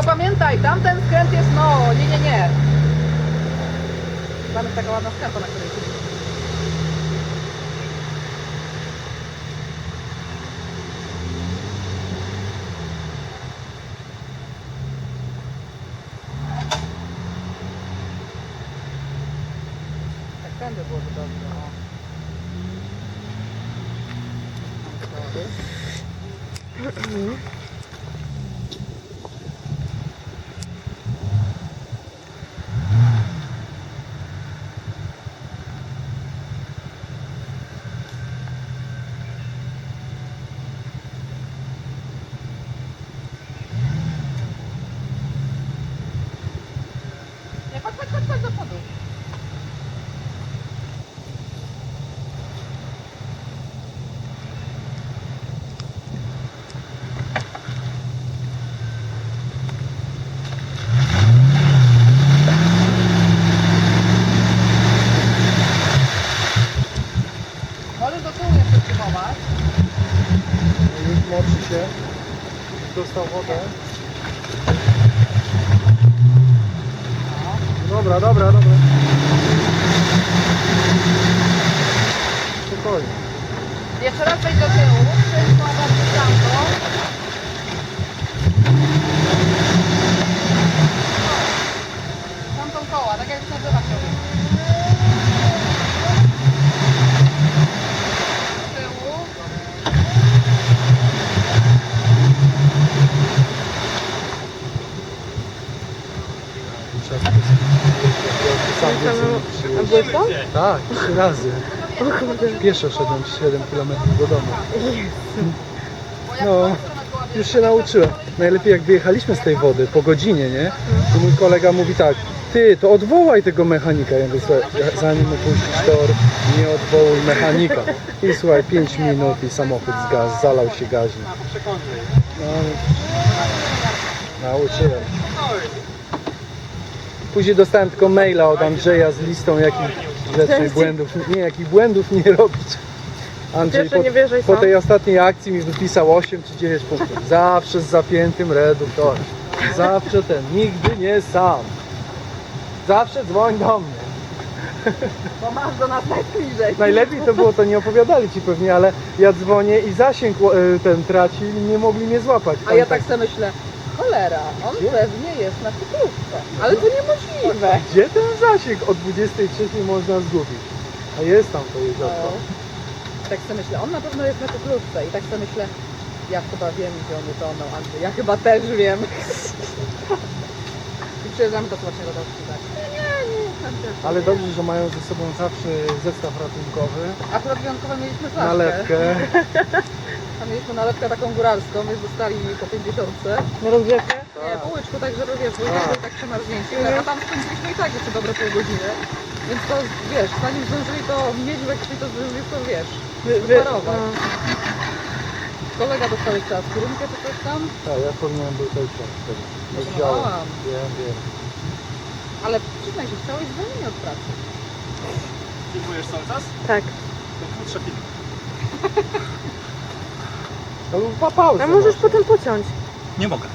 Tylko pamiętaj, tamten skręt jest no, nie, nie, nie. Tam jest taka ładna skarpa, na której. Tak tędy byłoby dobrze, o. Tam Nie, chodź, chodź, chodź, chodź do przodu. Możesz do tyłu przyjmować. Już moczy się. Dostał wodę. Dobra, dobra, dobra. Spokojnie. Jeszcze raz wejdź do tyłu, przejdź na bardziej tamto. Tamtą koła, tak jak nazywa się. Do tyłu. A? Tak, trzy razy. Pieszo szedłem 7 km do domu. No, Już się nauczyłem. Najlepiej jak wyjechaliśmy z tej wody po godzinie, nie? I mój kolega mówi tak, ty, to odwołaj tego mechanika. Ja mówię, słuchaj, zanim opuścisz tor, nie odwołuj mechanika. I słuchaj, 5 minut i samochód zgasł, zalał się gaźnik. No, nauczyłem. Później dostałem tylko maila od Andrzeja z listą jakich rzeczy, błędów, nie, jakich błędów nie robić. Andrzej po, nie po tej ostatniej akcji mi wypisał 8 czy 9 punktów. Zawsze z zapiętym reduktorem. Zawsze ten, nigdy nie sam. Zawsze dzwoń do mnie. Bo masz do nas najbliżej. Najlepiej to było, to nie opowiadali ci pewnie, ale ja dzwonię i zasięg e, ten traci i nie mogli mnie złapać. A ja tak sobie myślę, cholera, on pewnie jest na cyklówce. Ale to niemożliwe. Gdzie ten zasięg o 23 można zgubić? A jest tam to jeziorko. Tak sobie myślę, on na pewno jest na cyklówce i tak sobie myślę, ja chyba wiem, gdzie on utonął, Andrzej, ja chyba też wiem. I przyjeżdżamy do właśnie rodowski, tak. Nie, nie, Andrzej. Ale dobrze, że mają ze sobą zawsze zestaw ratunkowy, Akurat wyjątkowo mieliśmy flaszkę. nalewkę. Mieliśmy nalewkę taką góralską, więc dostali po 50. Na rozgrzewkę? Nie, po łyczku, także że wiesz, bo i tak byli tak przemarznięci, a tam spędziliśmy i tak jeszcze dobre pół godziny. Więc to, wiesz, zanim zdążyli to mieć we krwi, to zdążyli to, wiesz, Wy- wy- wyparować. no. Kolega dostał jeszcze aspirynkę czy coś tam, Tak, ja powinienem był tej. Nie wziąłem. Wiem, wiem. ale przyznaj się, chciałeś zwolnienie od pracy. Filmujesz cały czas? Tak. To krótsze filmy. No był pa- pauza. A możesz może. potem pociąć. Nie mogę.